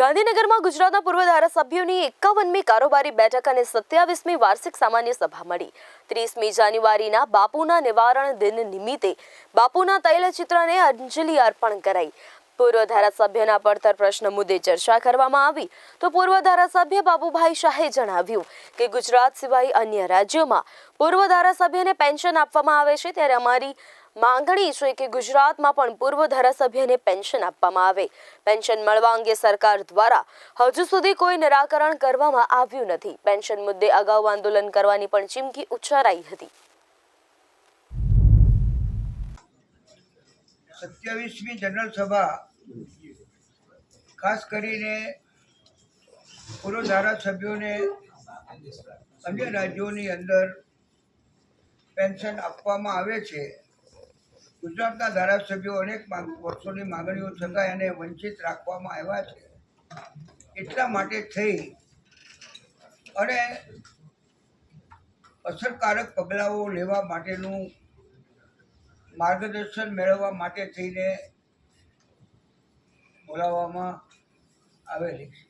ગાંધીનગરમાં ગુજરાતના પૂર્વ ધારાસભ્યોની એકાવનમી કારોબારી બેઠક અને સત્યાવીસમી વાર્ષિક સામાન્ય સભા મળી. ત્રીસમી જાન્યુઆરીના બાપુના નિવારણ દિન નિમિત્તે બાપુના તૈલચિત્રને અંજલિ અર્પણ કરાઈ. પૂર્વ ધારાસભ્યના પડતર પ્રશ્ન મુદ્દે ચર્ચા કરવામાં આવી તો પૂર્વ ધારાસભ્ય બાબુભાઈ શાહે જણાવ્યું કે ગુજરાત સિવાય અન્ય રાજ્યોમાં પૂર્વ ધારાસભ્યને પેન્શન આપવામાં આવે છે ત્યારે અમારી માંગણી છે કે ગુજરાતમાં પણ પૂર્વ ધારાસભ્યને પેન્શન આપવામાં આવે. પેન્શન મળવા અંગે સરકાર દ્વારા હજુ સુધી કોઈ નિરાકરણ કરવામાં આવ્યું નથી. પેન્શન મુદ્દે અગાઉ આંદોલન કરવાની પણ ચીમકી ઉચ્ચારાઈ હતી. સત્યાવીસમી જનરલ સભા, ખાસ કરીને પૂર્વ ધારાસભ્યોને અન્ય રાજ્યોની અંદર પેન્શન આપવામાં આવે છે. ગુજરાતના ધારાસભ્યો અનેક વર્ષોની માગણીઓ છતાં એને વંચિત રાખવામાં આવ્યા છે. એટલા માટે થઈ અને અસરકારક પગલાઓ લેવા માટેનું માર્ગદર્શન મેળવવા માટે થઈને બોલાવવામાં આવેલી છે.